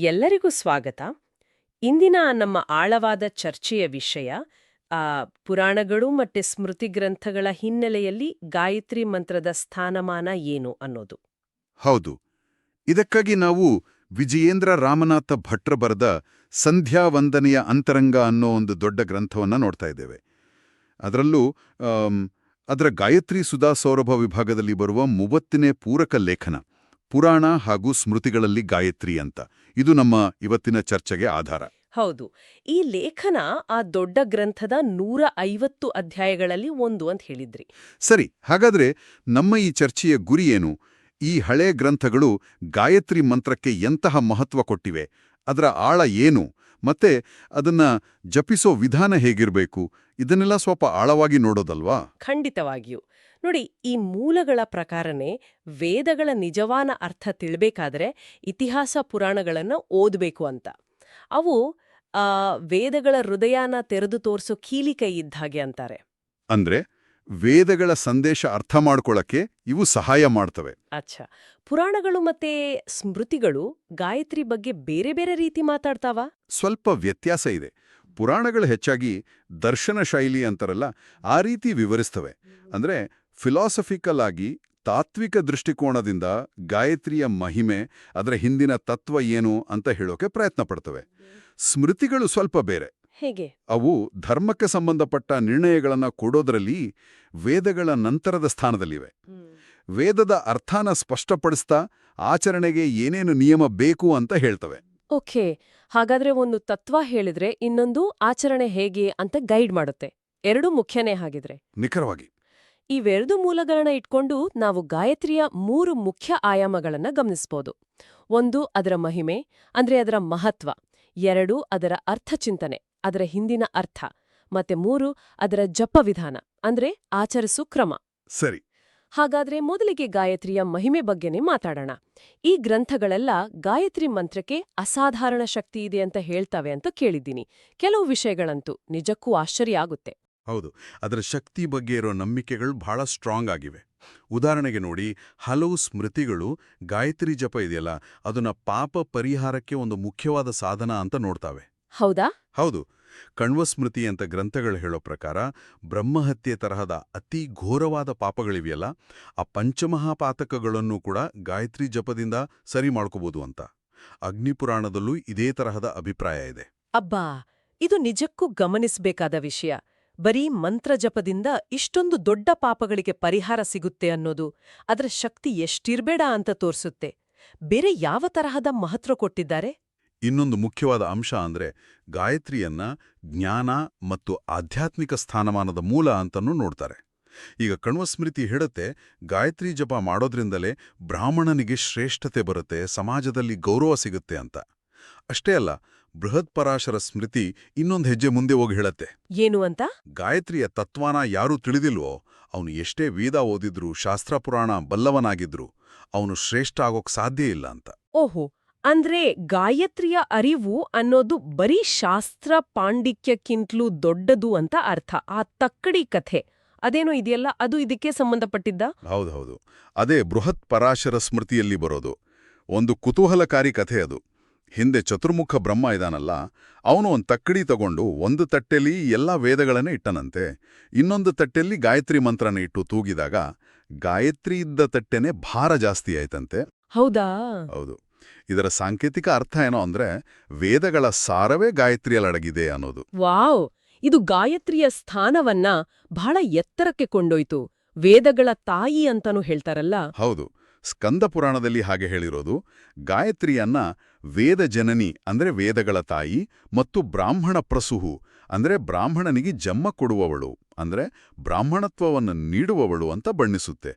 ಎಲ್ಲರಿಗೂ ಸ್ವಾಗತ. ಇಂದಿನ ನಮ್ಮ ಆಳವಾದ ಚರ್ಚೆಯ ವಿಷಯ ಪುರಾಣಗಳು ಮತ್ತೆ ಸ್ಮೃತಿ ಗ್ರಂಥಗಳ ಹಿನ್ನೆಲೆಯಲ್ಲಿ ಗಾಯತ್ರಿ ಮಂತ್ರದ ಸ್ಥಾನಮಾನ ಏನು ಅನ್ನೋದು. ಹೌದು. ಇದಕ್ಕಾಗಿ ನಾವು ವಿಜಯೇಂದ್ರ ರಾಮನಾಥ ಭಟ್ರ ಬರೆದ ಸಂಧ್ಯಾ ವಂದನೆಯ ಅಂತರಂಗ ಅನ್ನೋ ಒಂದು ದೊಡ್ಡ ಗ್ರಂಥವನ್ನ ನೋಡ್ತಾ ಇದ್ದೇವೆ. ಅದರಲ್ಲೂ ಅದರ ಗಾಯತ್ರಿ ಸುಧಾ ಸೌರಭ ವಿಭಾಗದಲ್ಲಿ ಬರುವ ಮೂವತ್ತನೇ ಪೂರಕ ಲೇಖನ, ಪುರಾಣ ಹಾಗೂ ಸ್ಮೃತಿಗಳಲ್ಲಿ ಗಾಯತ್ರಿ ಅಂತ. ಇದು ನಮ್ಮ ಇವತ್ತಿನ ಚರ್ಚೆಗೆ ಆಧಾರ. ಹೌದು. ಈ ಲೇಖನ ಆ ದೊಡ್ಡ ಗ್ರಂಥದ ನೂರ ಐವತ್ತು ಅಧ್ಯಾಯಗಳಲ್ಲಿ ಒಂದು ಅಂತ ಹೇಳಿದ್ರಿ. ಸರಿ ಹಾಗಾದ್ರೆ ನಮ್ಮ ಈ ಚರ್ಚೆಯ ಗುರಿ ಏನು? ಈ ಹಳೆ ಗ್ರಂಥಗಳು ಗಾಯತ್ರಿ ಮಂತ್ರಕ್ಕೆ ಎಂತಹ ಮಹತ್ವ ಕೊಟ್ಟಿವೆ? ಅದರ ಆಳ ಏನು? ಮತ್ತೆ ಅದನ್ನ ಜಪಿಸೋ ವಿಧಾನ ಹೇಗಿರಬೇಕು? ಇದನ್ನೆಲ್ಲ ಸ್ವಲ್ಪ ಆಳವಾಗಿ ನೋಡೋದಲ್ವಾ? ಖಂಡಿತವಾಗಿಯೂ. ನೋಡಿ ಈ ಮೂಲಗಳ ಪ್ರಕಾರನೇ ವೇದಗಳ ನಿಜವಾನ ಅರ್ಥ ತಿಳ್ಬೇಕಾದ್ರೆ ಇತಿಹಾಸ ಪುರಾಣಗಳನ್ನು ಓದಬೇಕು ಅಂತ. ಅವು ಆ ವೇದಗಳ ಹೃದಯನ ತೆರೆದು ತೋರಿಸೋ ಕೀಲಿಕೈ ಇದ್ದ ಹಾಗೆ ಅಂತಾರೆ. ಅಂದ್ರೆ ವೇದಗಳ ಸಂದೇಶ ಅರ್ಥ ಮಾಡ್ಕೊಳಕ್ಕೆ ಇವು ಸಹಾಯ ಮಾಡ್ತವೆ. ಅಚ್ಛಾ ಪುರಾಣಗಳು ಮತ್ತೆ ಸ್ಮೃತಿಗಳು ಗಾಯತ್ರಿ ಬಗ್ಗೆ ಬೇರೆ ಬೇರೆ ರೀತಿ ಮಾತಾಡ್ತಾವ? ಸ್ವಲ್ಪ ವ್ಯತ್ಯಾಸ ಇದೆ. ಪುರಾಣಗಳು ಹೆಚ್ಚಾಗಿ ದರ್ಶನ ಶೈಲಿ ಅಂತಾರಲ್ಲ ಆ ರೀತಿ ವಿವರಿಸ್ತವೆ. ಅಂದ್ರೆ ಫಿಲಾಸಫಿಕಲ್ ಆಗಿ ತಾತ್ವಿಕ ದೃಷ್ಟಿಕೋನದಿಂದ ಗಾಯತ್ರಿಯ ಮಹಿಮೆ ಅದರ ಹಿಂದಿನ ತತ್ವ ಏನು ಅಂತ ಹೇಳೋಕೆ ಪ್ರಯತ್ನ ಪಡ್ತವೆ. ಸ್ಮೃತಿಗಳು ಸ್ವಲ್ಪ ಬೇರೆ. ಹೇಗೆ? ಅವು ಧರ್ಮಕ್ಕೆ ಸಂಬಂಧಪಟ್ಟ ನಿರ್ಣಯಗಳನ್ನು ಕೊಡೋದ್ರಲ್ಲಿ ವೇದಗಳ ನಂತರದ ಸ್ಥಾನದಲ್ಲಿವೆ. ವೇದದ ಅರ್ಥಾನ ಸ್ಪಷ್ಟಪಡಿಸ್ತಾ ಆಚರಣೆಗೆ ಏನೇನು ನಿಯಮ ಬೇಕು ಅಂತ ಹೇಳ್ತವೆ. ಓಕೆ. ಹಾಗಾದ್ರೆ ಒಂದು ತತ್ವ ಹೇಳಿದ್ರೆ ಇನ್ನೊಂದು ಆಚರಣೆ ಹೇಗೆ ಅಂತ ಗೈಡ್ ಮಾಡುತ್ತೆ. ಎರಡು ಮುಖ್ಯನೇ ಹಾಗಿದ್ರೆ. ನಿಖರವಾಗಿ. ಇವೆರಡು ಮೂಲಗಳನ್ನ ಇಟ್ಕೊಂಡು ನಾವು ಗಾಯತ್ರಿಯ ಮೂರು ಮುಖ್ಯ ಆಯಾಮಗಳನ್ನ ಗಮನಿಸಬಹುದು ಒಂದು ಅದರ ಮಹಿಮೆ ಅಂದ್ರೆ ಅದರ ಮಹತ್ವ. ಎರಡು ಅದರ ಅರ್ಥಚಿಂತನೆ ಅದರ ಹಿಂದಿನ ಅರ್ಥ. ಮತ್ತೆ ಮೂರು ಅದರ ಜಪ ವಿಧಾನ ಅಂದ್ರೆ ಆಚರಿಸು ಕ್ರಮ. ಸರಿ. ಹಾಗಾದ್ರೆ ಮೊದಲಿಗೆ ಗಾಯತ್ರಿಯ ಮಹಿಮೆ ಬಗ್ಗೆನೇ ಮಾತಾಡೋಣ. ಈ ಗ್ರಂಥಗಳೆಲ್ಲ ಗಾಯತ್ರಿ ಮಂತ್ರಕ್ಕೆ ಅಸಾಧಾರಣ ಶಕ್ತಿ ಇದೆ ಅಂತ ಹೇಳ್ತವೆ ಅಂತ ಕೇಳಿದ್ದೀನಿ. ಕೆಲವು ವಿಷಯಗಳಂತೂ ನಿಜಕ್ಕೂ ಆಶ್ಚರ್ಯ ಆಗುತ್ತೆ. ಹೌದು. ಅದರ ಶಕ್ತಿ ಬಗ್ಗೆ ಇರೋ ನಂಬಿಕೆಗಳು ಬಹಳ ಸ್ಟ್ರಾಂಗ್ ಆಗಿವೆ. ಉದಾಹರಣೆಗೆ ನೋಡಿ ಹಲವು ಸ್ಮೃತಿಗಳು ಗಾಯತ್ರಿ ಜಪ ಇದೆಯಲ್ಲ ಅದನ್ನ ಪಾಪ ಪರಿಹಾರಕ್ಕೆ ಒಂದು ಮುಖ್ಯವಾದ ಸಾಧನ ಅಂತ ನೋಡ್ತಾವೆ. ಹೌದಾ? ಹೌದು. ಕಣ್ವಸ್ಮೃತಿ ಅಂತ ಗ್ರಂಥಗಳು ಹೇಳೋ ಪ್ರಕಾರ ಬ್ರಹ್ಮಹತ್ಯೆ ತರಹದ ಅತಿ ಘೋರವಾದ ಪಾಪಗಳಿವೆಯಲ್ಲ ಆ ಪಂಚಮಹಾಪಾತಕಗಳನ್ನು ಕೂಡ ಗಾಯತ್ರಿ ಜಪದಿಂದ ಸರಿ ಮಾಡ್ಕೋಬಹುದು ಅಂತ. ಅಗ್ನಿಪುರಾಣದಲ್ಲೂ ಇದೇ ತರಹದ ಅಭಿಪ್ರಾಯ ಇದೆ. ಅಬ್ಬಾ! ಇದು ನಿಜಕ್ಕೂ ಗಮನಿಸಬೇಕಾದ ವಿಷಯ. ಬರೀ ಮಂತ್ರಜಪದಿಂದ ಇಷ್ಟೊಂದು ದೊಡ್ಡ ಪಾಪಗಳಿಗೆ ಪರಿಹಾರ ಸಿಗುತ್ತೆ ಅನ್ನೋದು ಅದರ ಶಕ್ತಿ ಎಷ್ಟಿರ್ಬೇಡ ಅಂತ ತೋರಿಸುತ್ತೆ. ಬೇರೆ ಯಾವ ತರಹದ ಮಹತ್ವ ಕೊಟ್ಟಿದ್ದಾರೆ? ಇನ್ನೊಂದು ಮುಖ್ಯವಾದ ಅಂಶ ಅಂದ್ರೆ ಗಾಯತ್ರಿಯನ್ನ ಜ್ಞಾನ ಮತ್ತು ಆಧ್ಯಾತ್ಮಿಕ ಸ್ಥಾನಮಾನದ ಮೂಲ ಅಂತನೂ ನೋಡ್ತಾರೆ. ಈಗ ಕಣ್ವಸ್ಮೃತಿ ಹೇಳುತ್ತೆ, ಗಾಯತ್ರಿ ಜಪ ಮಾಡೋದ್ರಿಂದಲೇ ಬ್ರಾಹ್ಮಣನಿಗೆ ಶ್ರೇಷ್ಠತೆ ಬರುತ್ತೆ, ಸಮಾಜದಲ್ಲಿ ಗೌರವ ಸಿಗುತ್ತೆ ಅಂತ. ಅಷ್ಟೇ ಅಲ್ಲ ಬೃಹತ್ ಪರಾಶರ ಸ್ಮೃತಿ ಇನ್ನೊಂದು ಹೆಜ್ಜೆ ಮುಂದೆ ಹೋಗಿ ಹೇಳತ್ತೆ. ಏನು ಅಂತ? ಗಾಯತ್ರಿಯ ತತ್ವಾನ ಯಾರೂ ತಿಳಿದಿಲ್ವೋ ಅವನು ಎಷ್ಟೇ ವೇದ ಓದಿದ್ರು ಶಾಸ್ತ್ರ ಪುರಾಣ ಬಲ್ಲವನಾಗಿದ್ರು ಅವನು ಶ್ರೇಷ್ಠ ಆಗೋಕ್ ಸಾಧ್ಯ ಇಲ್ಲ ಅಂತ. ಓಹೋ ಅಂದ್ರೆ ಗಾಯತ್ರಿಯ ಅರಿವು ಅನ್ನೋದು ಬರೀ ಶಾಸ್ತ್ರ ಪಾಂಡಿತ್ಯಕ್ಕಿಂತಲೂ ದೊಡ್ಡದು ಅಂತ ಅರ್ಥ. ಆ ತಕ್ಕಡಿ ಕಥೆ ಅದೇನೋ ಇದೆಯಲ್ಲ ಅದು ಇದಕ್ಕೆ ಸಂಬಂಧಪಟ್ಟಿದ್ದ? ಹೌದೌದು ಅದೇ ಬೃಹತ್ ಪರಾಶರ ಸ್ಮೃತಿಯಲ್ಲಿ ಬರೋದು. ಒಂದು ಕುತೂಹಲಕಾರಿ ಕಥೆ ಅದು. ಹಿಂದೆ ಚತುರ್ಮುಖ ಬ್ರಹ್ಮ ಇದಾನಲ್ಲ ಅವನು ಒಂದು ತಕ್ಕಡಿ ತಗೊಂಡು ಒಂದು ತಟ್ಟೆಲಿ ಎಲ್ಲಾ ವೇದಗಳನ್ನೇ ಇಟ್ಟನಂತೆ. ಇನ್ನೊಂದು ತಟ್ಟೆಲಿ ಗಾಯತ್ರಿ ಮಂತ್ರನ ಇಟ್ಟು ತೂಗಿದಾಗ ಗಾಯತ್ರಿ ಇದ್ದ ತಟ್ಟೆನೇ ಭಾರ ಜಾಸ್ತಿ ಆಯ್ತಂತೆ. ಹೌದಾ? ಹೌದು. ಇದರ ಸಾಂಕೇತಿಕ ಅರ್ಥ ಏನೋ ಅಂದ್ರೆ ವೇದಗಳ ಸಾರವೇ ಗಾಯತ್ರಿಯಲ್ಲಡಗಿದೆ ಅನ್ನೋದು. ವಾವ್! ಇದು ಗಾಯತ್ರಿಯ ಸ್ಥಾನವನ್ನ ಬಹಳ ಎತ್ತರಕ್ಕೆ ಕೊಂಡೊಯ್ತು. ವೇದಗಳ ತಾಯಿ ಅಂತಾನೂ ಹೇಳ್ತಾರಲ್ಲ. ಹೌದು. ಸ್ಕಂದ ಪುರಾಣದಲ್ಲಿ ಹಾಗೆ ಹೇಳಿರೋದು. ಗಾಯತ್ರಿಯನ್ನ ವೇದ ಜನನಿ ಅಂದ್ರೆ ವೇದಗಳ ತಾಯಿ ಮತ್ತು ಬ್ರಾಹ್ಮಣ ಪ್ರಸುಹು ಅಂದ್ರೆ ಬ್ರಾಹ್ಮಣನಿಗೆ ಜಮ್ಮ ಕೊಡುವವಳು ಅಂದ್ರೆ ಬ್ರಾಹ್ಮಣತ್ವವನ್ನು ನೀಡುವವಳು ಅಂತ ಬಣ್ಣಿಸುತ್ತೆ.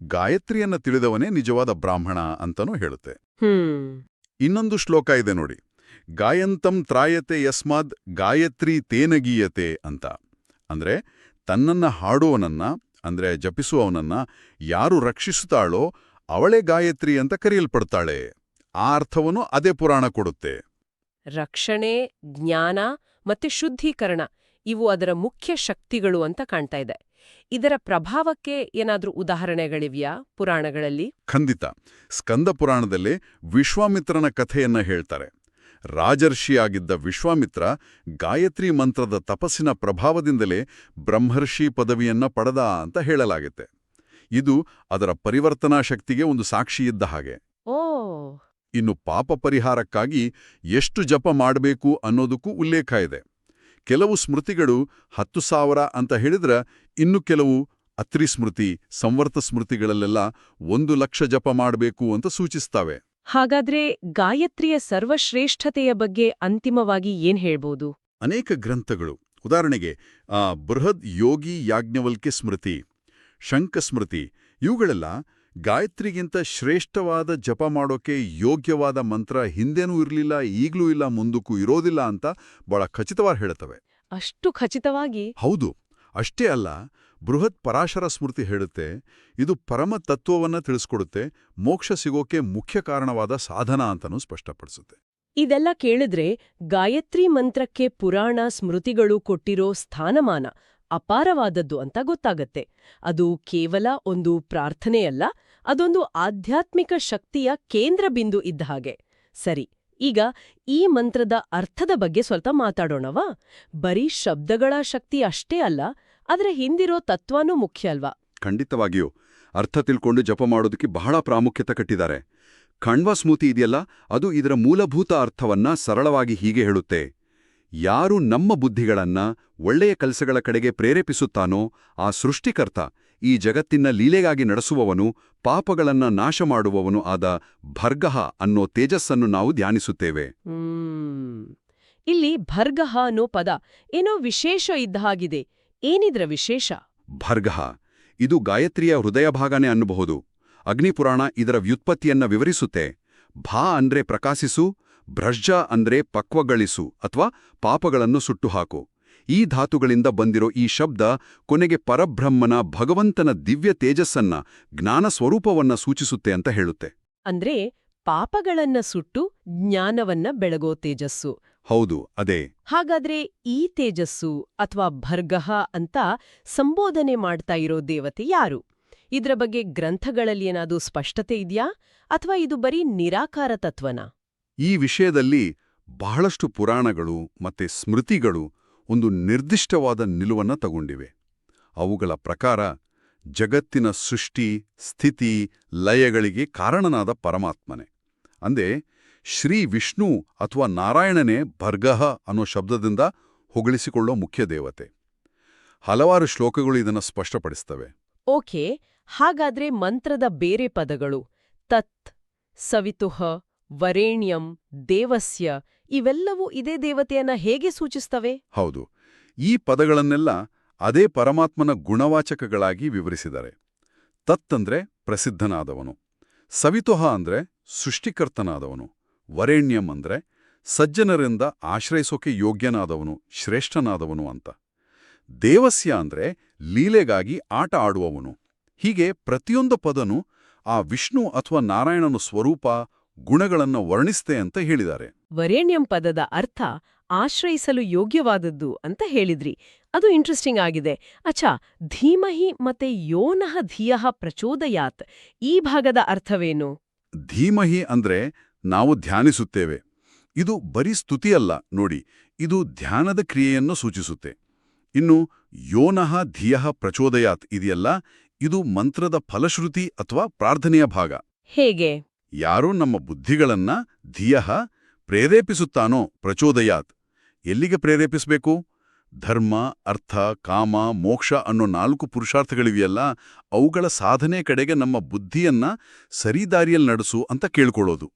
ಗಾಯತ್ರಿಯನ್ನ ತಿಳಿದವನೇ ನಿಜವಾದ ಬ್ರಾಹ್ಮಣ ಅಂತನೂ ಹೇಳುತ್ತೆ. ಇನ್ನೊಂದು ಶ್ಲೋಕ ಇದೆ ನೋಡಿ. ಗಾಯಂತಂ ತ್ರಾಯತೆ ಯಸ್ಮಾದ್ ಗಾಯತ್ರಿ ತೇನಗೀಯತೆ ಅಂತ. ಅಂದ್ರೆ ತನ್ನನ್ನ ಹಾಡುವನನ್ನ ಅಂದ್ರೆ ಜಪಿಸುವವನನ್ನ ಯಾರು ರಕ್ಷಿಸುತ್ತಾಳೋ ಅವಳೇ ಗಾಯತ್ರಿ ಅಂತ ಕರೆಯಲ್ಪಡ್ತಾಳೆ ಆ ಅರ್ಥವನ್ನು ಅದೇ ಪುರಾಣ ಕೊಡುತ್ತೆ. ರಕ್ಷಣೆ ಜ್ಞಾನ ಮತ್ತೆ ಶುದ್ಧೀಕರಣ ಇವು ಅದರ ಮುಖ್ಯ ಶಕ್ತಿಗಳು ಅಂತ ಕಾಣ್ತಾ ಇದೆ. ಇದರ ಪ್ರಭಾವಕ್ಕೆ ಏನಾದರೂ ಉದಾಹರಣೆಗಳಿವೆಯಾ ಪುರಾಣಗಳಲ್ಲಿ? ಖಂಡಿತ. ಸ್ಕಂದ ಪುರಾಣದಲ್ಲಿ ವಿಶ್ವಾಮಿತ್ರನ ಕಥೆಯನ್ನ ಹೇಳ್ತಾರೆ. ರಾಜರ್ಷಿಯಾಗಿದ್ದ ವಿಶ್ವಾಮಿತ್ರ ಗಾಯತ್ರಿ ಮಂತ್ರದ ತಪಸ್ಸಿನ ಪ್ರಭಾವದಿಂದಲೇ ಬ್ರಹ್ಮರ್ಷಿ ಪದವಿಯನ್ನ ಪಡೆದ ಅಂತ ಹೇಳಲಾಗುತ್ತೆ. ಇದು ಅದರ ಪರಿವರ್ತನಾ ಶಕ್ತಿಗೆ ಒಂದು ಸಾಕ್ಷಿಯಿದ್ದ ಹಾಗೆ. ಇನ್ನು ಪಾಪ ಪರಿಹಾರಕ್ಕಾಗಿ ಎಷ್ಟು ಜಪ ಮಾಡಬೇಕು ಅನ್ನೋದಕ್ಕೂ ಉಲ್ಲೇಖ ಇದೆ. ಕೆಲವು ಸ್ಮೃತಿಗಳು ಹತ್ತು ಸಾವಿರ ಅಂತ ಹೇಳಿದ್ರೆ ಇನ್ನು ಕೆಲವು ಅತ್ರಿ ಸ್ಮೃತಿ ಸಂವರ್ತ ಸ್ಮೃತಿಗಳಲ್ಲೆಲ್ಲ ಒಂದು ಲಕ್ಷ ಜಪ ಮಾಡಬೇಕು ಅಂತ ಸೂಚಿಸ್ತಾವೆ. ಹಾಗಾದ್ರೆ ಗಾಯತ್ರಿಯ ಸರ್ವಶ್ರೇಷ್ಠತೆಯ ಬಗ್ಗೆ ಅಂತಿಮವಾಗಿ ಏನ್ ಹೇಳ್ಬೋದು? ಅನೇಕ ಗ್ರಂಥಗಳು. ಉದಾಹರಣೆಗೆ ಆ ಬೃಹದ್ ಯೋಗಿ ಯಾಜ್ಞವಲ್ಕೆ ಸ್ಮೃತಿ ಶಂಕ ಸ್ಮೃತಿ ಇವುಗಳೆಲ್ಲ ಗಾಯತ್ರಿಗಿಂತ ಶ್ರೇಷ್ಠವಾದ ಜಪ ಮಾಡೋಕೆ ಯೋಗ್ಯವಾದ ಮಂತ್ರ ಹಿಂದೆನೂ ಇರಲಿಲ್ಲ ಈಗಲೂ ಇಲ್ಲ ಮುಂದಕ್ಕೂ ಇರೋದಿಲ್ಲ ಅಂತ ಬಹಳ ಖಚಿತವಾಗಿ ಹೇಳುತ್ತವೆ ಅಷ್ಟು ಖಚಿತವಾಗಿ? ಹೌದು. ಅಷ್ಟೇ ಅಲ್ಲ ಬೃಹತ್ ಪರಾಶರ ಸ್ಮೃತಿ ಹೇಳುತ್ತೆ ಇದು ಪರಮ ತತ್ವವನ್ನ ತಿಳಿಸ್ಕೊಡುತ್ತೆ ಮೋಕ್ಷ ಸಿಗೋಕೆ ಮುಖ್ಯ ಕಾರಣವಾದ ಸಾಧನ ಅಂತನೂ ಸ್ಪಷ್ಟಪಡಿಸುತ್ತೆ. ಇದೆಲ್ಲ ಕೇಳಿದ್ರೆ ಗಾಯತ್ರಿ ಮಂತ್ರಕ್ಕೆ ಪುರಾಣ ಸ್ಮೃತಿಗಳು ಕೊಟ್ಟಿರೋ ಸ್ಥಾನಮಾನ ಅಪಾರವಾದದ್ದು ಅಂತ ಗೊತ್ತಾಗತ್ತೆ. ಅದು ಕೇವಲ ಒಂದು ಪ್ರಾರ್ಥನೆಯಲ್ಲ ಅದೊಂದು ಆಧ್ಯಾತ್ಮಿಕ ಶಕ್ತಿಯ ಕೇಂದ್ರ ಬಿಂದು ಇದ್ದ ಹಾಗೆ. ಸರಿ, ಈಗ ಈ ಮಂತ್ರದ ಅರ್ಥದ ಬಗ್ಗೆ ಸ್ವಲ್ಪ ಮಾತಾಡೋಣವಾ? ಬರೀ ಶಬ್ದಗಳ ಶಕ್ತಿ ಅಷ್ಟೇ ಅಲ್ಲ ಅದರ ಹಿಂದಿರೋ ತತ್ವನೂ ಮುಖ್ಯ ಅಲ್ವಾ? ಖಂಡಿತವಾಗಿಯೂ. ಅರ್ಥ ತಿಳ್ಕೊಂಡು ಜಪ ಮಾಡೋದಕ್ಕೆ ಬಹಳ ಪ್ರಾಮುಖ್ಯತೆ ಕಟ್ಟಿದ್ದಾರೆ. ಕಣ್ವ ಸ್ಮೃತಿ ಇದೆಯಲ್ಲ, ಅದು ಇದರ ಮೂಲಭೂತ ಅರ್ಥವನ್ನ ಸರಳವಾಗಿ ಹೀಗೆ ಹೇಳುತ್ತೆ. ಯಾರು ನಮ್ಮ ಬುದ್ಧಿಗಳನ್ನ ಒಳ್ಳೆಯ ಕೆಲಸಗಳ ಕಡೆಗೆ ಪ್ರೇರೇಪಿಸುತ್ತಾನೋ ಆ ಸೃಷ್ಟಿಕರ್ತ ಈ ಜಗತ್ತಿನ ಲೀಲೆಗಾಗಿ ನಡೆಸುವವನು ಪಾಪಗಳನ್ನ ನಾಶ ಮಾಡುವವನು ಆದ ಭರ್ಗಹ ಅನ್ನೋ ತೇಜಸ್ಸನ್ನು ನಾವು ಧ್ಯಾನಿಸುತ್ತೇವೆ. ಇಲ್ಲಿ ಭರ್ಗಹ ಅನ್ನೋ ಪದ ಏನೋ ವಿಶೇಷ ಇದ್ದ ಹಾಗಿದೆ. ಏನಿದ್ರ ವಿಶೇಷ? ಭರ್ಗಹ. ಇದು ಗಾಯತ್ರಿಯ ಹೃದಯ ಭಾಗನೇ ಅನ್ನಬಹುದು. ಅಗ್ನಿಪುರಾಣ ಇದರ ವ್ಯುತ್ಪತ್ತಿಯನ್ನ ವಿವರಿಸುತ್ತೆ. ಭಾ ಅಂದ್ರೆ ಪ್ರಕಾಶಿಸು ಭ್ರಷ್ಜ ಅಂದ್ರೆ ಪಕ್ವಗಳಿಸು ಅಥವಾ ಪಾಪಗಳನ್ನು ಸುಟ್ಟುಹಾಕು. ಈ ಧಾತುಗಳಿಂದ ಬಂದಿರೋ ಈ ಶಬ್ದ ಕೊನೆಗೆ ಪರಬ್ರಹ್ಮನ ಭಗವಂತನ ದಿವ್ಯ ತೇಜಸ್ಸನ್ನ ಜ್ಞಾನ ಸ್ವರೂಪವನ್ನ ಸೂಚಿಸುತ್ತೆ ಅಂತ ಹೇಳುತ್ತೆ. ಅಂದ್ರೆ ಪಾಪಗಳನ್ನ ಸುಟ್ಟು ಜ್ಞಾನವನ್ನ ಬೆಳಗೋ ತೇಜಸ್ಸು. ಹೌದು ಅದೇ. ಹಾಗಾದ್ರೆ ಈ ತೇಜಸ್ಸು ಅಥವಾ ಭರ್ಗಹ ಅಂತ ಸಂಬೋಧನೆ ಮಾಡ್ತಾ ಇರೋ ದೇವತೆ ಯಾರು? ಇದ್ರ ಬಗ್ಗೆ ಗ್ರಂಥಗಳಲ್ಲಿ ಏನಾದ್ರು ಸ್ಪಷ್ಟತೆ ಇದೆಯಾ? ಅಥವಾ ಇದು ಬರೀ ನಿರಾಕಾರ ತತ್ವನ? ಈ ವಿಷಯದಲ್ಲಿ ಬಹಳಷ್ಟು ಪುರಾಣಗಳು ಮತ್ತೆ ಸ್ಮೃತಿಗಳು ಒಂದು ನಿರ್ದಿಷ್ಟವಾದ ನಿಲುವನ್ನ ತಗೊಂಡಿವೆ. ಅವುಗಳ ಪ್ರಕಾರ ಜಗತ್ತಿನ ಸೃಷ್ಟಿ, ಸ್ಥಿತಿ, ಲಯಗಳಿಗೆ ಕಾರಣನಾದ ಪರಮಾತ್ಮನೆ. ಅಂದೆ ಶ್ರೀ ವಿಷ್ಣು ಅಥವಾ ನಾರಾಯಣನೇ ಭರ್ಗಹ ಅನ್ನೋ ಶಬ್ದದಿಂದ ಹೊಗಳಿಸಿಕೊಳ್ಳೋ ಮುಖ್ಯ ದೇವತೆ. ಹಲವಾರು ಶ್ಲೋಕಗಳು ಇದನ್ನು ಸ್ಪಷ್ಟಪಡಿಸ್ತವೆ. ಓಕೆ, ಹಾಗಾದ್ರೆ ಮಂತ್ರದ ಬೇರೆ ಪದಗಳು, ತತ್, ಸವಿತುಹ, ವರೇಣ್ಯಂ, ದೇವಸ್ಯ ಇವೆಲ್ಲವೂ ಇದೇ ದೇವತೆಯನ್ನ ಹೇಗೆ ಸೂಚಿಸ್ತವೆ? ಹೌದು. ಈ ಪದಗಳನ್ನೆಲ್ಲ ಅದೇ ಪರಮಾತ್ಮನ ಗುಣವಾಚಕಗಳಾಗಿ ವಿವರಿಸಿದ್ದಾರೆ. ತತ್ತಂದ್ರೆ ಪ್ರಸಿದ್ಧನಾದವನು. ಸವಿತೋಹ ಅಂದ್ರೆ ಸೃಷ್ಟಿಕರ್ತನಾದವನು. ವರೇಣ್ಯಂ ಅಂದ್ರೆ ಸಜ್ಜನರಿಂದ ಆಶ್ರಯಿಸೋಕೆ ಯೋಗ್ಯನಾದವನು, ಶ್ರೇಷ್ಠನಾದವನು ಅಂತ. ದೇವಸ್ಯ ಅಂದ್ರೆ ಲೀಲೆಗಾಗಿ ಆಟ ಆಡುವವನು. ಹೀಗೆ ಪ್ರತಿಯೊಂದು ಪದನು ಆ ವಿಷ್ಣು ಅಥವಾ ನಾರಾಯಣನ ಸ್ವರೂಪ, ಗುಣಗಳನ್ನು ವರ್ಣಿಸ್ತೆ ಅಂತ ಹೇಳಿದ್ದಾರೆ. ವರೇಣ್ಯಂ ಪದದ ಅರ್ಥ ಆಶ್ರಯಿಸಲು ಯೋಗ್ಯವಾದದ್ದು ಅಂತ ಹೇಳಿದ್ರಿ. ಅದು ಇಂಟ್ರೆಸ್ಟಿಂಗ್ ಆಗಿದೆ. ಅಚ್ಛಾ ಧೀಮಹಿ ಮತ್ತೆ ಯೋನಃ ಧಿಯಃ ಪ್ರಚೋದಯಾತ್. ಈ ಭಾಗದ ಅರ್ಥವೇನು? ಧೀಮಹಿ ಅಂದ್ರೆ ನಾವು ಧ್ಯಾನಿಸುತ್ತೇವೆ. ಇದು ಬರೀ ಸ್ತುತಿಯಲ್ಲ ನೋಡಿ. ಇದು ಧ್ಯಾನದ ಕ್ರಿಯೆಯನ್ನು ಸೂಚಿಸುತ್ತೆ. ಇನ್ನು ಯೋನಃ ಧಿಯಃ ಪ್ರಚೋದಯಾತ್ ಇದೆಯಲ್ಲ ಇದು ಮಂತ್ರದ ಫಲಶ್ರುತಿ ಅಥವಾ ಪ್ರಾರ್ಥನೆಯ ಭಾಗ. ಹೇಗೆ? ಯಾರು ನಮ್ಮ ಬುದ್ಧಿಗಳನ್ನ ಧಿಯಃ ಪ್ರೇರೇಪಿಸುತ್ತಾನೋ ಪ್ರಚೋದಯಾತ್. ಎಲ್ಲಿಗೆ ಪ್ರೇರೇಪಿಸಬೇಕು? ಧರ್ಮ, ಅರ್ಥ, ಕಾಮ, ಮೋಕ್ಷ ಅನ್ನೋ ನಾಲ್ಕು ಪುರುಷಾರ್ಥಗಳಿವೆಯಲ್ಲ, ಅವುಗಳ ಸಾಧನೆ ಕಡೆಗೆ ನಮ್ಮ ಬುದ್ಧಿಯನ್ನ ಸರಿದಾರಿಯಲ್ಲಿ ನಡೆಸು ಅಂತ ಕೇಳ್ಕೊಳ್ಳೋದು.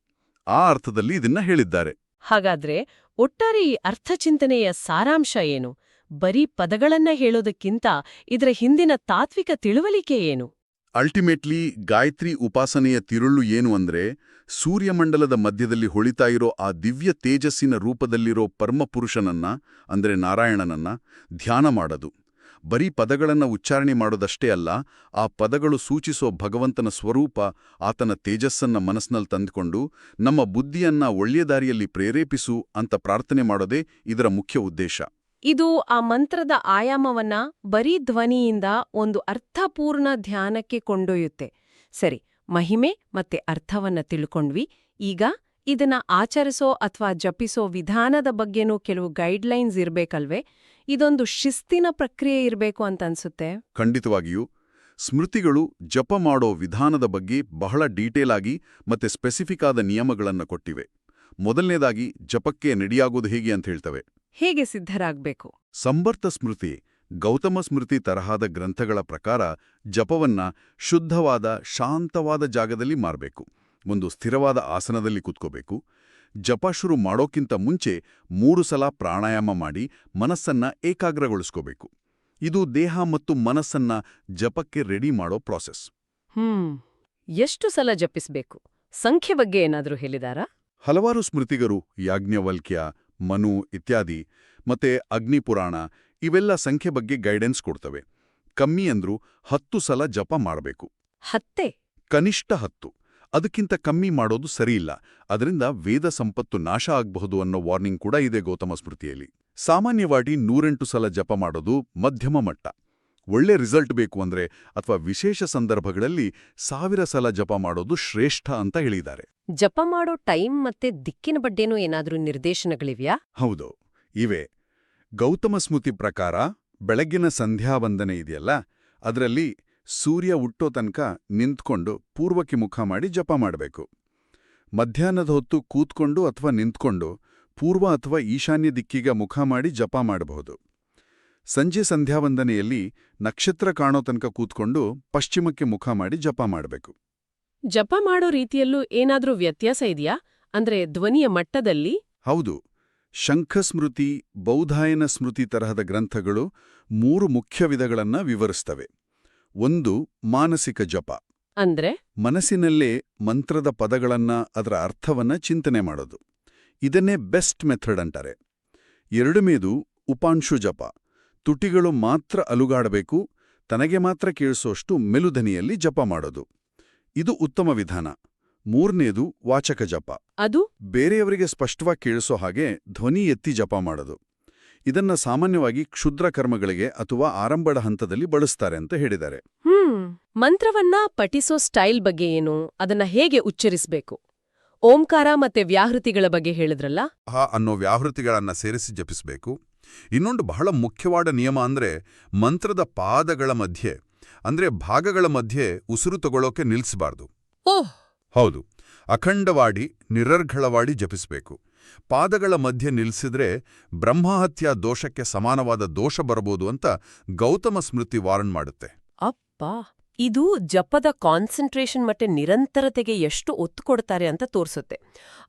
ಆ ಅರ್ಥದಲ್ಲಿ ಇದನ್ನ ಹೇಳಿದ್ದಾರೆ. ಹಾಗಾದ್ರೆ ಒಟ್ಟಾರೆ ಈ ಅರ್ಥಚಿಂತನೆಯ ಸಾರಾಂಶ ಏನು? ಬರೀ ಪದಗಳನ್ನ ಹೇಳೋದಕ್ಕಿಂತ ಇದರ ಹಿಂದಿನ ತಾತ್ವಿಕ ತಿಳುವಳಿಕೆ ಏನು? ಅಲ್ಟಿಮೇಟ್ಲಿ ಗಾಯತ್ರಿ ಉಪಾಸನೆಯ ತಿರುಳು ಏನು ಅಂದ್ರೆ, ಸೂರ್ಯಮಂಡಲದ ಮಧ್ಯದಲ್ಲಿ ಹೊಳಿತಾ ಇರೋ ಆ ದಿವ್ಯ ತೇಜಸ್ಸಿನ ರೂಪದಲ್ಲಿರೋ ಪರಮಪುರುಷನನ್ನ, ಅಂದ್ರೆ ನಾರಾಯಣನನ್ನ, ಧ್ಯಾನ ಮಾಡದು. ಬರೀ ಪದಗಳನ್ನು ಉಚ್ಚಾರಣೆ ಮಾಡೋದಷ್ಟೇ ಅಲ್ಲ, ಆ ಪದಗಳು ಸೂಚಿಸೋ ಭಗವಂತನ ಸ್ವರೂಪ, ಆತನ ತೇಜಸ್ಸನ್ನ ಮನಸ್ಸಿನಲ್ಲಿ ತಂದುಕೊಂಡು, ನಮ್ಮ ಬುದ್ಧಿಯನ್ನ ಒಳ್ಳೆಯ ದಾರಿಯಲ್ಲಿ ಪ್ರೇರೇಪಿಸು ಅಂತ ಪ್ರಾರ್ಥನೆ ಮಾಡೋದೇ ಇದರ ಮುಖ್ಯ ಉದ್ದೇಶ. ಇದು ಆ ಮಂತ್ರದ ಆಯಾಮವನ್ನ ಬರೀ ಧ್ವನಿಯಿಂದ ಒಂದು ಅರ್ಥಪೂರ್ಣ ಧ್ಯಾನಕ್ಕೆ ಕೊಂಡೊಯ್ಯುತ್ತೆ. ಸರಿ, ಮಹಿಮೆ ಮತ್ತೆ ಅರ್ಥವನ್ನ ತಿಳ್ಕೊಂಡ್ವಿ. ಈಗ ಇದನ್ನ ಆಚರಿಸೋ ಅಥವಾ ಜಪಿಸೋ ವಿಧಾನದ ಬಗ್ಗೆನೂ ಕೆಲವು ಗೈಡ್ಲೈನ್ಸ್ ಇರಬೇಕಲ್ವೇ? ಇದೊಂದು ಶಿಸ್ತಿನ ಪ್ರಕ್ರಿಯೆ ಇರಬೇಕು ಅಂತ ಅನ್ಸುತ್ತೆ. ಖಂಡಿತವಾಗಿಯೂ. ಸ್ಮೃತಿಗಳು ಜಪ ಮಾಡೋ ವಿಧಾನದ ಬಗ್ಗೆ ಬಹಳ ಡೀಟೇಲ್ ಆಗಿ ಮತ್ತೆ ಸ್ಪೆಸಿಫಿಕ್ ಆದ ನಿಯಮಗಳನ್ನು ಕೊಟ್ಟಿವೆ. ಮೊದಲನೇದಾಗಿ ಜಪಕ್ಕೆ ನಡಿಯಾಗೋದು ಹೇಗೆ ಅಂತ ಹೇಳ್ತವೆ. ಹೇಗೆ ಸಿದ್ಧರಾಗಬೇಕು? ಸಂಬರ್ತ ಸ್ಮೃತಿ ಗೌತಮ ಸ್ಮೃತಿ ತರಹದ ಗ್ರಂಥಗಳ ಪ್ರಕಾರ ಜಪವನ್ನ ಶುದ್ಧವಾದ ಶಾಂತವಾದ ಜಾಗದಲ್ಲಿ ಮಾರಬೇಕು. ಒಂದು ಸ್ಥಿರವಾದ ಆಸನದಲ್ಲಿ ಕೂತ್ಕೋಬೇಕು. ಜಪ ಶುರು ಮಾಡೋಕ್ಕಿಂತ ಮುಂಚೆ ಮೂರು ಸಲ ಪ್ರಾಣಾಯಾಮ ಮಾಡಿ ಮನಸ್ಸನ್ನ ಏಕಾಗ್ರಗೊಳಿಸ್ಕೋಬೇಕು. ಇದು ದೇಹ ಮತ್ತು ಮನಸ್ಸನ್ನ ಜಪಕ್ಕೆ ರೆಡಿ ಮಾಡೋ ಪ್ರಾಸೆಸ್. ಹ್ಮ್. ಎಷ್ಟು ಸಲ ಜಪಿಸಬೇಕು? ಸಂಖ್ಯೆ ಬಗ್ಗೆ ಏನಾದರೂ ಹೇಳಿದಾರಾ? ಹಲವಾರು ಸ್ಮೃತಿಗರು ಯಾಜ್ಞವಲ್ಕ್ಯ ಮನು ಇತ್ಯಾದಿ ಮತ್ತೆ ಅಗ್ನಿಪುರಾಣ ಇವೆಲ್ಲ ಸಂಖ್ಯೆ ಬಗ್ಗೆ ಗೈಡೆನ್ಸ್ ಕೊಡ್ತವೆ. ಕಮ್ಮಿ ಅಂದ್ರೂ ಹತ್ತು ಸಲ ಜಪ ಮಾಡಬೇಕು. ಹತ್ತೆ? ಕನಿಷ್ಠ ಹತ್ತು. ಅದಕ್ಕಿಂತ ಕಮ್ಮಿ ಮಾಡೋದು ಸರಿಯಿಲ್ಲ. ಅದರಿಂದ ವೇದ ಸಂಪತ್ತು ನಾಶ ಆಗಬಹುದು ಅನ್ನೋ ವಾರ್ನಿಂಗ್ ಕೂಡ ಇದೆ ಗೌತಮ ಸ್ಮೃತಿಯಲ್ಲಿ. ಸಾಮಾನ್ಯವಾಗಿ ನೂರೆಂಟು ಸಲ ಜಪ ಮಾಡೋದು ಮಧ್ಯಮ ಮಟ್ಟ. ಒಳ್ಳೆ ರಿಸಲ್ಟ್ ಬೇಕು ಅಂದ್ರೆ ಅಥವಾ ವಿಶೇಷ ಸಂದರ್ಭಗಳಲ್ಲಿ ಸಾವಿರ ಸಲ ಜಪ ಮಾಡೋದು ಶ್ರೇಷ್ಠ ಅಂತ ಹೇಳಿದ್ದಾರೆ. ಜಪ ಮಾಡೋ ಟೈಮ್ ಮತ್ತೆ ದಿಕ್ಕಿನ ಬಗ್ಗೆನೂ ಏನಾದರೂ ನಿರ್ದೇಶನಗಳಿವ್ಯಾ? ಹೌದು. ಇವೆ. ಗೌತಮ ಸ್ಮೃತಿ ಪ್ರಕಾರ ಬೆಳಗ್ಗಿನ ಸಂಧ್ಯಾ ವಂದನೆ ಇದೆಯಲ್ಲ ಅದರಲ್ಲಿ ಸೂರ್ಯ ಹುಟ್ಟೋ ತನಕ ನಿಂತ್ಕೊಂಡು ಪೂರ್ವಕ್ಕೆ ಮುಖ ಮಾಡಿ ಜಪ ಮಾಡಬೇಕು. ಮಧ್ಯಾಹ್ನದ ಹೊತ್ತು ಕೂತ್ಕೊಂಡು ಅಥವಾ ನಿಂತ್ಕೊಂಡು ಪೂರ್ವ ಅಥವಾ ಈಶಾನ್ಯ ದಿಕ್ಕಿಗೆ ಮುಖ ಮಾಡಿ ಜಪ ಮಾಡಬಹುದು. ಸಂಜೆ ಸಂಧ್ಯಾವಂದನೆಯಲ್ಲಿ ನಕ್ಷತ್ರ ಕಾಣೋ ತನಕ ಕೂತ್ಕೊಂಡು ಪಶ್ಚಿಮಕ್ಕೆ ಮುಖ ಮಾಡಿ ಜಪ ಮಾಡಬೇಕು. ಜಪ ಮಾಡೋ ರೀತಿಯಲ್ಲೂ ಏನಾದ್ರೂ ವ್ಯತ್ಯಾಸ ಇದೆಯಾ? ಅಂದ್ರೆ ಧ್ವನಿಯ ಮಟ್ಟದಲ್ಲಿ? ಹೌದು. ಶಂಖಸ್ಮೃತಿ ಬೌಧಾಯನ ಸ್ಮೃತಿ ತರಹದ ಗ್ರಂಥಗಳು ಮೂರು ಮುಖ್ಯ ವಿಧಗಳನ್ನ ವಿವರಿಸ್ತವೆ. ಒಂದು ಮಾನಸಿಕ ಜಪ. ಅಂದ್ರೆ? ಮನಸ್ಸಿನಲ್ಲೇ ಮಂತ್ರದ ಪದಗಳನ್ನ ಅದರ ಅರ್ಥವನ್ನ ಚಿಂತನೆ ಮಾಡೋದು. ಇದನ್ನೇ ಬೆಸ್ಟ್ ಮೆಥಡ್ ಅಂತಾರೆ. ಎರಡನೇದು ಉಪಾಂಶು ಜಪ. ತುಟಿಗಳು ಮಾತ್ರ ಅಲುಗಾಡಬೇಕು ತನಗೆ ಮಾತ್ರ ಕೇಳಿಸೋಷ್ಟು ಮೆಲುಧನಿಯಲ್ಲಿ ಜಪ ಮಾಡೋದು. ಇದು ಉತ್ತಮ ವಿಧಾನ. ಮೂರನೇದು ವಾಚಕ ಜಪ. ಅದು? ಬೇರೆಯವರಿಗೆ ಸ್ಪಷ್ಟವಾಗಿ ಕೇಳಿಸೋ ಹಾಗೆ ಧ್ವನಿ ಎತ್ತಿ ಜಪ ಮಾಡೋದು. ಇದನ್ನ ಸಾಮಾನ್ಯವಾಗಿ ಕ್ಷುದ್ರ ಕರ್ಮಗಳಿಗೆ ಅಥವಾ ಆರಂಭದ ಹಂತದಲ್ಲಿ ಬಳಸ್ತಾರೆ ಅಂತ ಹೇಳಿದ್ದಾರೆ. ಹ್ಮ್. ಮಂತ್ರವನ್ನ ಪಠಿಸೋ ಸ್ಟೈಲ್ ಬಗ್ಗೆ ಏನು? ಅದನ್ನ ಹೇಗೆ ಉಚ್ಚರಿಸಬೇಕು? ಓಂಕಾರ ಮತ್ತೆ ವ್ಯಾಹೃತಿಗಳ ಬಗ್ಗೆ ಹೇಳಿದ್ರಲ್ಲ? ಹಾ ಅನ್ನೋ ವ್ಯಾಹೃತಿಗಳನ್ನ ಸೇರಿಸಿ ಜಪಿಸಬೇಕು. ಇನ್ನೊಂದು ಬಹಳ ಮುಖ್ಯವಾದ ನಿಯಮ ಅಂದ್ರೆ ಮಂತ್ರದ ಪಾದಗಳ ಮಧ್ಯೆ ಅಂದ್ರೆ ಭಾಗಗಳ ಮಧ್ಯೆ ಉಸಿರು ತಗೊಳ್ಳೋಕೆ ನಿಲ್ಲಿಸಬಾರ್ದು ಓಹ್ ಹೌದು ಅಖಂಡವಾಡಿ ನಿರರ್ಘಳವಾಡಿ ಜಪಿಸಬೇಕು. ಪಾದಗಳ ಮಧ್ಯೆ ನಿಲ್ಲಿಸಿದ್ರೆ ಬ್ರಹ್ಮಹತ್ಯಾ ದೋಷಕ್ಕೆ ಸಮಾನವಾದ ದೋಷ ಬರಬಹುದು ಅಂತ ಗೌತಮ ಸ್ಮೃತಿ ವಾರನ್ ಮಾಡುತ್ತೆ. ಅಪ್ಪ ಇದು ಜಪದ ಕಾನ್ಸಂಟ್ರೇಷನ್ ಮತ್ತೆ ನಿರಂತರತೆಗೆ ಎಷ್ಟು ಒತ್ತು ಕೊಡ್ತಾರೆ ಅಂತ ತೋರಿಸುತ್ತೆ.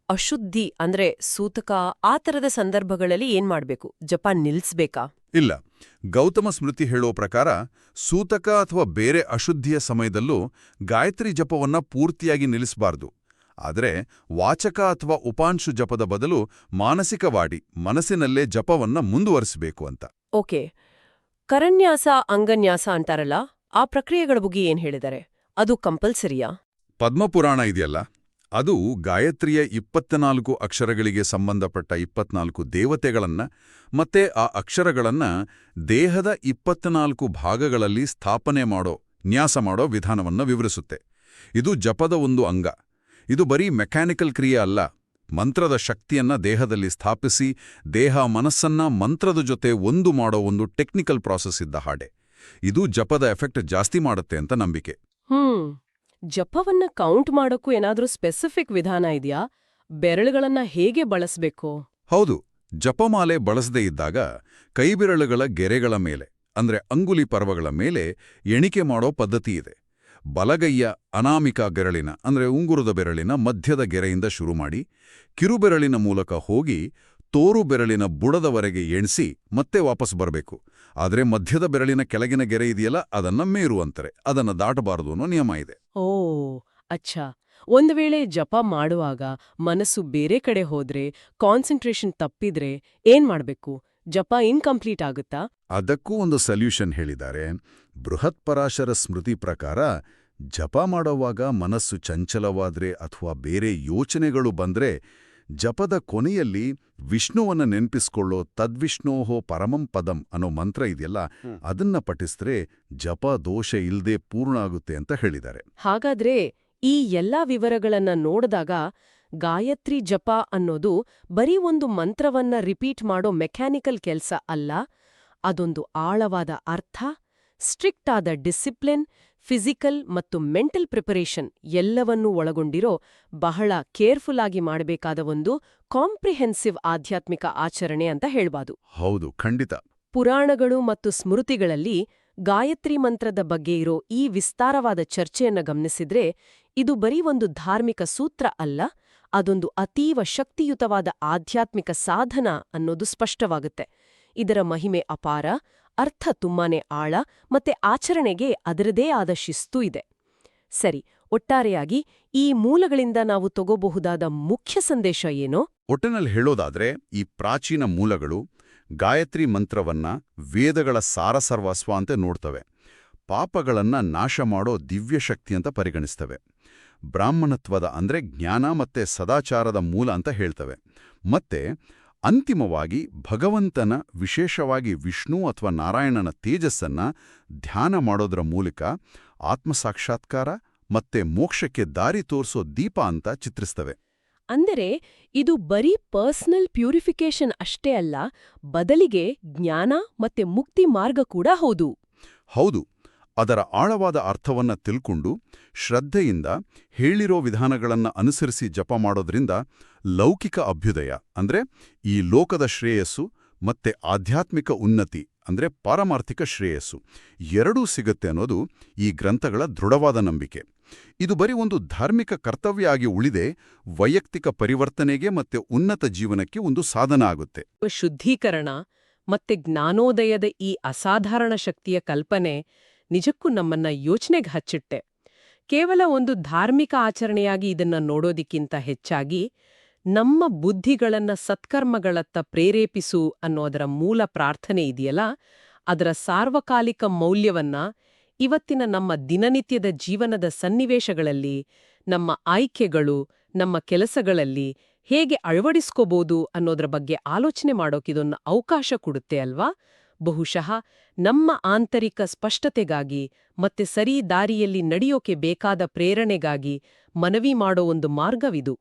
ಅಶುದ್ಧಿ ಅಂದ್ರೆ ಸೂತಕ ಆ ಥರದ ಸಂದರ್ಭಗಳಲ್ಲಿ ಏನ್ ಮಾಡಬೇಕು? ಜಪ ನಿಲ್ಸ್ಬೇಕಾ? ಇಲ್ಲ. ಗೌತಮ ಸ್ಮೃತಿ ಹೇಳೋ ಪ್ರಕಾರ ಸೂತಕ ಅಥವಾ ಬೇರೆ ಅಶುದ್ಧಿಯ ಸಮಯದಲ್ಲೂ ಗಾಯತ್ರಿ ಜಪವನ್ನ ಪೂರ್ತಿಯಾಗಿ ನಿಲ್ಲಿಸಬಾರ್ದು. ಆದರೆ ವಾಚಕ ಅಥವಾ ಉಪಾಂಶು ಜಪದ ಬದಲು ಮಾನಸಿಕವಾಡಿ ಮನಸ್ಸಿನಲ್ಲೇ ಜಪವನ್ನ ಮುಂದುವರಿಸಬೇಕು ಅಂತ. ಓಕೆ. ಕರನ್ಯಾಸ ಅಂಗನ್ಯಾಸ ಅಂತಾರಲ್ಲ? ಆ ಪ್ರಕ್ರಿಯೆಗಳ ಬಗ್ಗೆ ಏನ್ ಹೇಳಿದ್ದಾರೆ? ಅದು ಕಂಪಲ್ಸರಿಯಾ? ಪದ್ಮಪುರಾಣ ಇದೆಯಲ್ಲ, ಅದು ಗಾಯತ್ರಿಯ ಇಪ್ಪತ್ನಾಲ್ಕು ಅಕ್ಷರಗಳಿಗೆ ಸಂಬಂಧಪಟ್ಟ ಇಪ್ಪತ್ನಾಲ್ಕು ದೇವತೆಗಳನ್ನ ಮತ್ತೆ ಆ ಅಕ್ಷರಗಳನ್ನ ದೇಹದ ಇಪ್ಪತ್ನಾಲ್ಕು ಭಾಗಗಳಲ್ಲಿ ಸ್ಥಾಪನೆ ಮಾಡೋ, ನ್ಯಾಸ ಮಾಡೋ ವಿಧಾನವನ್ನ ವಿವರಿಸುತ್ತೆ. ಇದು ಜಪದ ಒಂದು ಅಂಗ. ಇದು ಬರೀ ಮೆಕ್ಯಾನಿಕಲ್ ಕ್ರಿಯೆ ಅಲ್ಲ, ಮಂತ್ರದ ಶಕ್ತಿಯನ್ನ ದೇಹದಲ್ಲಿ ಸ್ಥಾಪಿಸಿ ದೇಹ ಮನಸ್ಸನ್ನ ಮಂತ್ರದ ಜೊತೆ ಒಂದು ಮಾಡೋ ಒಂದು ಟೆಕ್ನಿಕಲ್ ಪ್ರಾಸೆಸ್ ಇದ್ದ ಹಾಡೆ. ಇದು ಜಪದ ಎಫೆಕ್ಟ್ ಜಾಸ್ತಿ ಮಾಡುತ್ತೆ ಅಂತ ನಂಬಿಕೆ. ಹ್ಮ್. ಜಪವನ್ನ ಕೌಂಟ್ ಮಾಡೋಕ್ಕೂ ಏನಾದ್ರೂ ಸ್ಪೆಸಿಫಿಕ್ ವಿಧಾನ ಇದೆಯಾ? ಬೆರಳುಗಳನ್ನ ಹೇಗೆ ಬಳಸಬೇಕು? ಹೌದು. ಜಪಮಾಲೆ ಬಳಸದೇ ಇದ್ದಾಗ ಕೈಬಿರಳುಗಳ ಗೆರೆಗಳ ಮೇಲೆ ಅಂದ್ರೆ ಅಂಗುಲಿ ಪರ್ವಗಳ ಮೇಲೆ ಎಣಿಕೆ ಮಾಡೋ ಪದ್ಧತಿ ಇದೆ. ಬಲಗೈಯ ಅನಾಮಿಕ ಬೆರಳಿನ ಅಂದ್ರೆ ಉಂಗುರದ ಬೆರಳಿನ ಮಧ್ಯದ ಗೆರೆಯಿಂದ ಶುರು ಮಾಡಿ ಕಿರುಬೆರಳಿನ ಮೂಲಕ ಹೋಗಿ ತೋರು ಬೆರಳಿನ ಬುಡದವರೆಗೆ ಎಣಿಸಿ ಮತ್ತೆ ವಾಪಸ್ ಬರಬೇಕು. ಆದರೆ ಮಧ್ಯದ ಬೆರಳಿನ ಕೆಳಗಿನ ಗೆರೆ ಇದೆಯಲ್ಲ ಅದನ್ನ ಮೇರು ಅಂತಾರೆ ಅದನ್ನ ದಾಟಬಾರದು ಅನ್ನೋ ನಿಯಮ ಇದೆ. ಓ ಅಚ್ಛಾ ಒಂದು ವೇಳೆ ಜಪ ಮಾಡುವಾಗ ಮನಸ್ಸು ಬೇರೆ ಕಡೆ ಹೋದ್ರೆ ಕಾನ್ಸಂಟ್ರೇಷನ್ ತಪ್ಪಿದ್ರೆ ಏನ್ ಮಾಡ್ಬೇಕು? ಜಪ ಇನ್ಕಂಪ್ಲೀಟ್ ಆಗುತ್ತಾ? ಅದಕ್ಕೂ ಒಂದು ಸಲ್ಯೂಷನ್ ಹೇಳಿದ್ದಾರೆ. ಬೃಹತ್ಪರಾಶರ ಸ್ಮೃತಿ ಪ್ರಕಾರ ಜಪ ಮಾಡೋವಾಗ ಮನಸ್ಸು ಚಂಚಲವಾದ್ರೆ ಅಥವಾ ಬೇರೆ ಯೋಚನೆಗಳು ಬಂದ್ರೆ ಜಪದ ಕೊನೆಯಲ್ಲಿ ವಿಷ್ಣುವನ್ನ ನೆನಪಿಸ್ಕೊಳ್ಳೋ ತದ್ವಿಷ್ಣೋಹೋ ಪರಮಂ ಪದಂ ಅನ್ನೋ ಮಂತ್ರ ಇದೆಯಲ್ಲ ಅದನ್ನ ಪಠಿಸಿದ್ರೆ ಜಪ ದೋಷ ಇಲ್ಲದೆ ಪೂರ್ಣ ಆಗುತ್ತೆ ಅಂತ ಹೇಳಿದ್ದಾರೆ. ಹಾಗಾದ್ರೆ ಈ ಎಲ್ಲಾ ವಿವರಗಳನ್ನ ನೋಡಿದಾಗ ಗಾಯತ್ರಿ ಜಪ ಅನ್ನೋದು ಬರೀ ಒಂದು ಮಂತ್ರವನ್ನ ರಿಪೀಟ್ ಮಾಡೋ ಮೆಕ್ಯಾನಿಕಲ್ ಕೆಲ್ಸ ಅಲ್ಲ ಅದೊಂದು ಆಳವಾದ ಅರ್ಥ ಸ್ಟ್ರಿಕ್ಟ್ ಆದ ಡಿಸಿಪ್ಲಿನ್ ಫಿಸಿಕಲ್ ಮತ್ತು ಮೆಂಟಲ್ ಪ್ರಿಪರೇಷನ್ ಎಲ್ಲವನ್ನೂ ಒಳಗೊಂಡಿರೋ ಬಹಳ ಕೇರ್ಫುಲ್ ಆಗಿ ಮಾಡಬೇಕಾದ ಒಂದು ಕಾಂಪ್ರಿಹೆನ್ಸಿವ್ ಆಧ್ಯಾತ್ಮಿಕ ಆಚರಣೆ ಅಂತ ಹೇಳ್ಬಾದು. ಹೌದು ಖಂಡಿತ. ಪುರಾಣಗಳು ಮತ್ತು ಸ್ಮೃತಿಗಳಲ್ಲಿ ಗಾಯತ್ರಿ ಮಂತ್ರದ ಬಗ್ಗೆ ಇರೋ ಈ ವಿಸ್ತಾರವಾದ ಚರ್ಚೆಯನ್ನ ಗಮನಿಸಿದ್ರೆ ಇದು ಬರೀ ಒಂದು ಧಾರ್ಮಿಕ ಸೂತ್ರ ಅಲ್ಲ ಅದೊಂದು ಅತೀವ ಶಕ್ತಿಯುತವಾದ ಆಧ್ಯಾತ್ಮಿಕ ಸಾಧನ ಅನ್ನೋದು ಸ್ಪಷ್ಟವಾಗುತ್ತೆ. ಇದರ ಮಹಿಮೆ ಅಪಾರ ಅರ್ಥ ತುಂಬಾನೇ ಆಳ ಮತ್ತೆ ಆಚರಣೆಗೆ ಅದರದೇ ಆದ ಶಿಸ್ತು ಇದೆ. ಸರಿ, ಒಟ್ಟಾರೆಯಾಗಿ ಈ ಮೂಲಗಳಿಂದ ನಾವು ತಗೋಬಹುದಾದ ಮುಖ್ಯ ಸಂದೇಶ ಏನೋ? ಒಟ್ಟಿನಲ್ಲಿ ಹೇಳೋದಾದ್ರೆ, ಈ ಪ್ರಾಚೀನ ಮೂಲಗಳು ಗಾಯತ್ರಿ ಮಂತ್ರವನ್ನ ವೇದಗಳ ಸಾರಸರ್ವಸ್ವ ಅಂತ ನೋಡ್ತವೆ. ಪಾಪಗಳನ್ನ ನಾಶ ಮಾಡೋ ದಿವ್ಯ ಶಕ್ತಿ ಅಂತ ಪರಿಗಣಿಸ್ತವೆ. ಬ್ರಾಹ್ಮಣತ್ವದ ಅಂದ್ರೆ ಜ್ಞಾನ ಮತ್ತೆ ಸದಾಚಾರದ ಮೂಲ ಅಂತ ಹೇಳ್ತವೆ. ಮತ್ತೆ ಅಂತಿಮವಾಗಿ ಭಗವಂತನ ವಿಶೇಷವಾಗಿ ವಿಷ್ಣು ಅಥವಾ ನಾರಾಯಣನ ತೇಜಸ್ಸನ್ನ ಧ್ಯಾನ ಮಾಡೋದ್ರ ಮೂಲಕ ಆತ್ಮಸಾಕ್ಷಾತ್ಕಾರ ಮತ್ತೆ ಮೋಕ್ಷಕ್ಕೆ ದಾರಿ ತೋರಿಸೋ ದೀಪ ಅಂತ ಚಿತ್ರಿಸ್ತವೆ. ಅಂದರೆ ಇದು ಬರೀ ಪರ್ಸನಲ್ ಪ್ಯೂರಿಫಿಕೇಶನ್ ಅಷ್ಟೇ ಅಲ್ಲ ಬದಲಿಗೆ ಜ್ಞಾನ ಮತ್ತೆ ಮುಕ್ತಿ ಮಾರ್ಗ ಕೂಡ ಹೌದು. ಹೌದು. ಅದರ ಆಳವಾದ ಅರ್ಥವನ್ನ ತಿಳ್ಕೊಂಡು ಶ್ರದ್ಧೆಯಿಂದ ಹೇಳಿರೋ ವಿಧಾನಗಳನ್ನ ಅನುಸರಿಸಿ ಜಪ ಮಾಡೋದ್ರಿಂದ ಲೌಕಿಕ ಅಭ್ಯುದಯ, ಅಂದ್ರೆ ಈ ಲೋಕದ ಶ್ರೇಯಸ್ಸು ಮತ್ತೆ ಆಧ್ಯಾತ್ಮಿಕ ಉನ್ನತಿ, ಅಂದ್ರೆ ಪಾರಮಾರ್ಥಿಕ ಶ್ರೇಯಸ್ಸು ಎರಡೂ ಸಿಗುತ್ತೆ ಅನ್ನೋದು ಈ ಗ್ರಂಥಗಳ ದೃಢವಾದ ನಂಬಿಕೆ. ಇದು ಬರೀ ಒಂದು ಧಾರ್ಮಿಕ ಕರ್ತವ್ಯ ಆಗಿ ಉಳಿದೆ ವೈಯಕ್ತಿಕ ಪರಿವರ್ತನೆಗೆ ಮತ್ತೆ ಉನ್ನತ ಜೀವನಕ್ಕೆ ಒಂದು ಸಾಧನ ಆಗುತ್ತೆ. ಶುದ್ಧೀಕರಣ ಮತ್ತೆ ಜ್ಞಾನೋದಯದ ಈ ಅಸಾಧಾರಣ ಶಕ್ತಿಯ ಕಲ್ಪನೆ ನಿಜಕ್ಕೂ ನಮ್ಮನ್ನ ಯೋಚನೆಗೆ ಹಚ್ಚಿಟ್ಟೆ. ಕೇವಲ ಒಂದು ಧಾರ್ಮಿಕ ಆಚರಣೆಯಾಗಿ ಇದನ್ನ ನೋಡೋದಿಕ್ಕಿಂತ ಹೆಚ್ಚಾಗಿ ನಮ್ಮ ಬುದ್ಧಿಗಳನ್ನ ಸತ್ಕರ್ಮಗಳತ್ತ ಪ್ರೇರೇಪಿಸು ಅನ್ನೋದರ ಮೂಲ ಪ್ರಾರ್ಥನೆ ಇದೆಯಲ್ಲ, ಅದರ ಸಾರ್ವಕಾಲಿಕ ಮೌಲ್ಯವನ್ನ ಇವತ್ತಿನ ನಮ್ಮ ದಿನನಿತ್ಯದ ಜೀವನದ ಸನ್ನಿವೇಶಗಳಲ್ಲಿ, ನಮ್ಮ ಆಯ್ಕೆಗಳು, ನಮ್ಮ ಕೆಲಸಗಳಲ್ಲಿ ಹೇಗೆ ಅಳವಡಿಸ್ಕೋಬೋದು ಅನ್ನೋದ್ರ ಬಗ್ಗೆ ಆಲೋಚನೆ ಮಾಡೋಕಿದೊಂದು ಅವಕಾಶ ಕೊಡುತ್ತೆ ಅಲ್ವಾ? ಬಹುಶಃ ನಮ್ಮ ಆಂತರಿಕ ಸ್ಪಷ್ಟತೆಗಾಗಿ ಮತ್ತೆ ಸರಿ ದಾರಿಯಲ್ಲಿ ನಡೆಯೋಕೆ ಬೇಕಾದ ಪ್ರೇರಣೆಗಾಗಿ ಮನವಿ ಮಾಡೋ ಒಂದು ಮಾರ್ಗವಿದು.